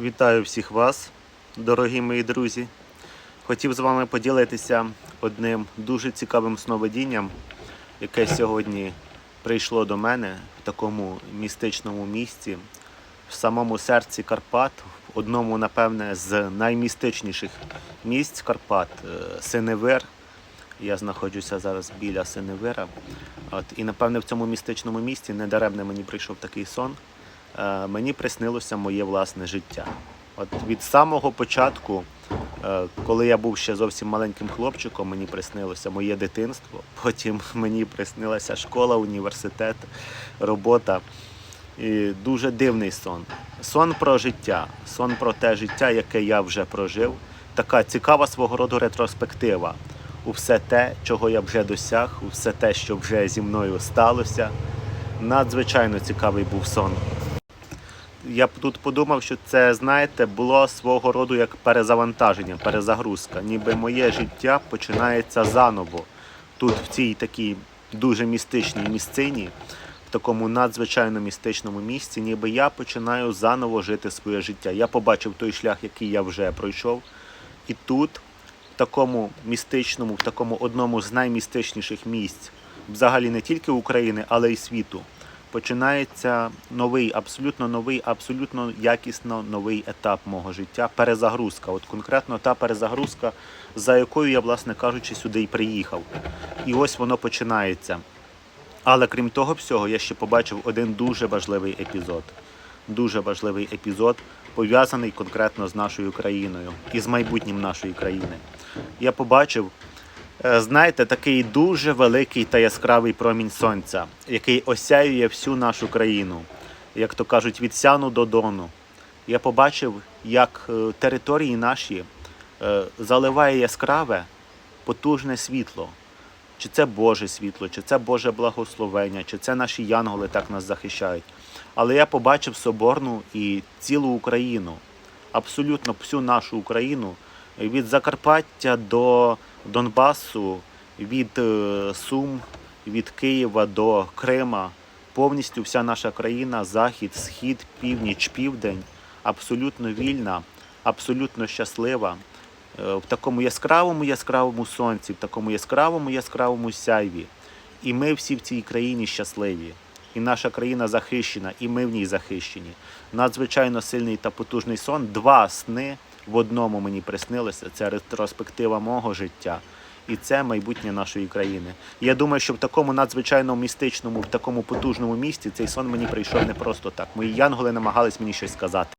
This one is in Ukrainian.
Вітаю всіх вас, дорогі мої друзі. Хотів з вами поділитися одним дуже цікавим сновидінням, яке сьогодні прийшло до мене в такому містичному місці, в самому серці Карпат, в одному, напевне, з наймістичніших місць Карпат е, Синевир. Я знаходжуся зараз біля Синевира. От, і напевне в цьому містичному місці недаремно мені прийшов такий сон. Е, мені приснилося моє власне життя. От від самого початку, е, коли я був ще зовсім маленьким хлопчиком, мені приснилося моє дитинство. Потім мені приснилася школа, університет, робота. І дуже дивний сон. Сон про життя, сон про те життя, яке я вже прожив. Така цікава свого роду ретроспектива у все те, чого я вже досяг, у все те, що вже зі мною сталося. Надзвичайно цікавий був сон. Я тут подумав, що це, знаєте, було свого роду як перезавантаження, перезагрузка. Ніби моє життя починається заново. Тут, в цій такій дуже містичній місцині, в такому надзвичайно містичному місці, ніби я починаю заново жити своє життя. Я побачив той шлях, який я вже пройшов. І тут, в такому містичному, в такому одному з наймістичніших місць, взагалі не тільки України, але й світу, починається новий, абсолютно новий, абсолютно якісно новий етап мого життя. Перезагрузка. От конкретно та перезагрузка, за якою я, власне кажучи, сюди й приїхав. І ось воно починається. Але крім того всього, я ще побачив один дуже важливий епізод. Дуже важливий епізод, пов'язаний конкретно з нашою країною і з майбутнім нашої країни. Я побачив, знаєте, такий дуже великий та яскравий промінь сонця, який осяює всю нашу країну, як то кажуть, від сяну до дону. Я побачив, як е, території наші е, заливає яскраве, потужне світло. Чи це Боже світло, чи це Боже благословення, чи це наші янголи так нас захищають. Але я побачив Соборну і цілу Україну, абсолютно всю нашу Україну, від Закарпаття до Донбасу, від е, Сум, від Києва до Крима. Повністю вся наша країна, захід, схід, північ, південь, абсолютно вільна, абсолютно щаслива е, в такому яскравому яскравому сонці, в такому яскравому яскравому сяйві. І ми всі в цій країні щасливі. І наша країна захищена, і ми в ній захищені. Надзвичайно сильний та потужний сон. Два сни в одному мені приснилося. Це ретроспектива мого життя. І це майбутнє нашої країни. Я думаю, що в такому надзвичайно містичному, в такому потужному місці цей сон мені прийшов не просто так. Мої янголи намагались мені щось сказати.